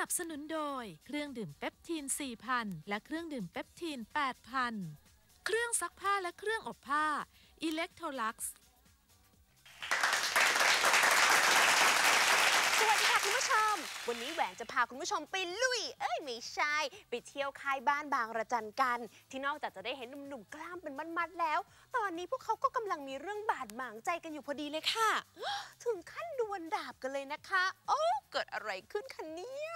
นับสนุนโดย เครื่องดื่มเปปทีน 4,000 และเครื่องดื่มเปปทีน 8,000 เครื่องซักผ้าและเครื่องอบผ้า Electrolux วันนี้แหวนจะพาคุณผู้ชมไปลุย เอ้ยไม่ใช่ ไปเที่ยวค่ายบ้านบางระจันกัน ที่นอกจากจะได้เห็นหนุ่มๆกล้ามเป็นมัดๆแล้ว ตอนนี้พวกเขาก็กำลังมีเรื่องบาดหมางใจกันอยู่พอดีเลยค่ะ ถึงขั้นดวลดาบกันเลยนะคะ โอ้เกิดอะไรขึ้นคะเนี่ย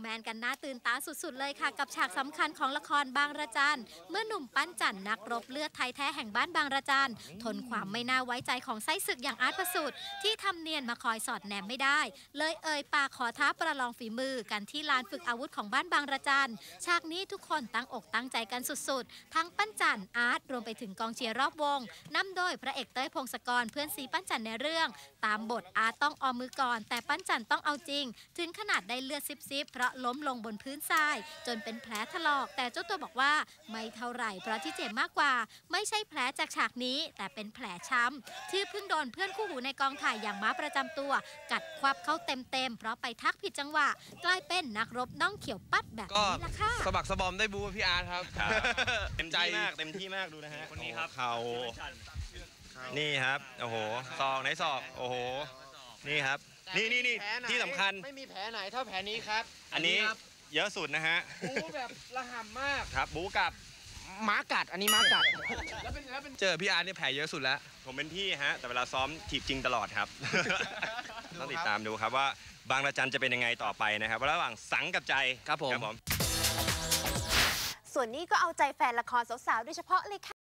แมนกันน่าตื่นตาสุดๆเลยค่ะ กับฉากสำคัญของละครบางระจันเมื่อหนุ่มปั้นจันนักรบเลือดไทยแท้แห่งบ้านบางระจันทนความไม่น่าไว้ใจของไส้ศึกอย่างอาร์ตประสุทธิ์ที่ทำเนียนมาคอยสอดแนมไม่ได้ เลยเอ่ยปากขอท้าประลองฝีมือกันที่ลานฝึกอาวุธของบ้านบางระจันฉากนี้ทุกคนตั้งอกตั้งใจกันสุดๆ ทั้งปั้นจันอาร์ตรวมไปถึงกองเชียร์รอบวงนำโดยพระเอกเต้ยพงศกรเพื่อนซีปั้นจันในเรื่อง ตามบทอาร์ตต้องออมมือก่อน แต่ปั้นจันต้องเอาจริง ถึงขนาดได้เลือดซิบๆเพราะล้มลงบนพื้นทราย จนเป็นแผลถลอก แต่เจ้าตัวบอกว่าไม่เท่าไหร่เพราะที่เจ็บมากกว่า ไม่ใช่แผลจากฉากนี้ แต่เป็นแผลช้ำที่เพิ่งโดนเพื่อนคู่หูในกองถ่ายอย่างม้าประจำตัว กัดควับเข้าเต็มๆ เพราะไปทักผิดจังหวะ กลายเป็นนักรบน่องเขียวปัดแบบก็นี้ละค่ะสมัครสบอมได้บูพี่อาร์ตครับ เต็มใจที่มากเต็มที่มากดูนะฮะคนนี้ครับเขานี่ครับ โอ้โห ซองไหนซอก โอ้โห นี่ครับ นี่นี่นี่แผลไหนที่สำคัญ ไม่มีแผลไหนเท่าแผลนี้ครับอันนี้เยอะสุดนะฮะบู๊แบบระห่ำมาก ครับ บูกับ หมากัด อันนี้หมากัด แล้วเป็นแล้วเป็นเจอพี่อาร์ตเนี่ยแผลเยอะสุดแล้ว ผมเป็นพี่ฮะ แต่เวลาซ้อมถีบจริงตลอดครับต้องติดตามดูครับว่าบางระจันจะเป็นยังไงต่อไปนะครับ ระหว่างสังกับใจครับผมครับผมส่วนนี้ก็เอาใจแฟนละครสาวๆโดยเฉพาะเลยค่ะ